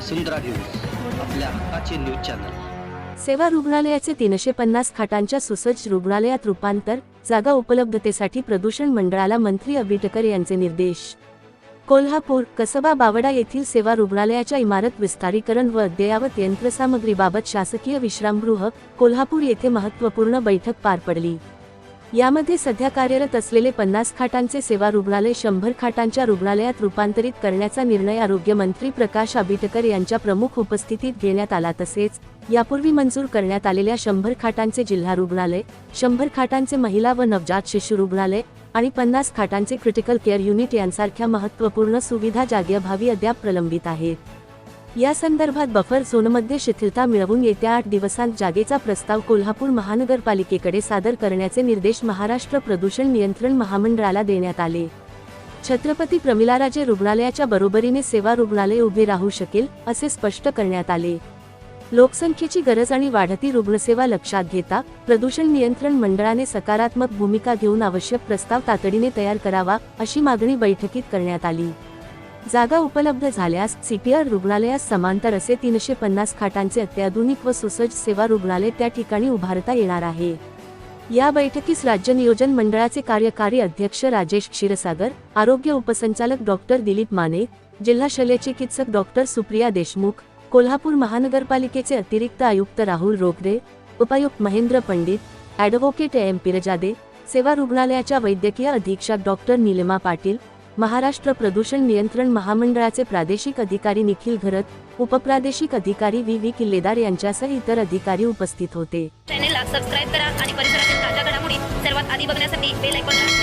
वसुंधरा news आपल्या हक्काचे news channel. सेवा रुग्णालयाचे तीनशे पन्नास खाटांच्या सुसज्ज रुग्णालयात रूपांतर जागा उपलब्धतेसाठी प्रदूषण मंडळाला मंत्री अबिटकर यांचे निर्देश. कोल्हापूर कसबा बावडा येथील सेवा रुग्णालयाच्या इमारत विस्तारीकरण व अद्ययावत यंत्रसामग्रीबाबत शासकीय विश्रामगृह कोल्हापूर येथे महत्त्वपूर्ण बैठक पार पडली. यामध्ये सध्या कार्यरत असलेले पन्नास खाटांचे सेवा रुग्णालय शंभर खाटांच्या रुग्णालयात रूपांतरित करण्याचा निर्णय आरोग्यमंत्री प्रकाश आबिटकर यांच्या प्रमुख उपस्थितीत घेण्यात आला. तसेच यापूर्वी मंजूर करण्यात आलेल्या शंभर खाटांचे जिल्हा रुग्णालय शंभर खाटांचे महिला व नवजात शिशु रुग्णालय आणि पन्नास खाटांचे क्रिटिकल केअर युनिट यांसारख्या महत्त्वपूर्ण सुविधा जागेअभावी अद्याप प्रलंबित आहेत. या संदर्भात बफर झोनमध्ये शिथिलता मिळवून येत्या आठ दिवसांत जागेचा प्रस्ताव कोल्हापूर महानगरपालिकेकडे सादर करण्याचे निर्देश महाराष्ट्र प्रदूषण नियंत्रण महामंडळाला देण्यात आले. छत्रपती प्रमिलाराजे रुग्णालयाच्या बरोबरीने सेवा रुग्णालय उभे राहू शकेल असे स्पष्ट करण्यात आले. लोकसंख्येची गरज आणि वाढती रुग्णसेवा लक्षात घेता प्रदूषण नियंत्रण मंडळाने सकारात्मक भूमिका घेऊन आवश्यक प्रस्ताव तातडीने तयार करावा अशी मागणी बैठकीत करण्यात आली. जागा उपलब्ध झाल्यास सीपीआर रुग्णालयास समांतर असे तीनशे पन्नास खाटांचे अत्याधुनिक व सुसज्ज सेवा रुग्णालय त्या ठिकाणी उभारता येणार आहे. या बैठकीस राज्य नियोजन मंडळाचे कार्यकारी अध्यक्ष राजेश क्षीरसागर आरोग्य उपसंचालक डॉक्टर दिलीप माने जिल्हा शल्यचिकित्सक डॉक्टर सुप्रिया देशमुख कोल्हापूर महानगरपालिकेचे अतिरिक्त आयुक्त राहुल रोगरे उपायुक्त महेंद्र पंडित ॲडव्होकेट एम. पिरजादे सेवा रुग्णालयाच्या वैद्यकीय अधीक्षक डॉक्टर निलिमा पाटील महाराष्ट्र प्रदूषण नियंत्रण महामंडळाचे प्रादेशिक अधिकारी निखिल घरत उपप्रादेशिक अधिकारी व्ही व्ही किल्लेदार यांच्यासह इतर अधिकारी उपस्थित होते. चॅनेलला सबस्क्राईब करा आणि परिसरातील ताज्या घडामोडी सर्वात आधी बघण्यासाठी बेल आयकॉनला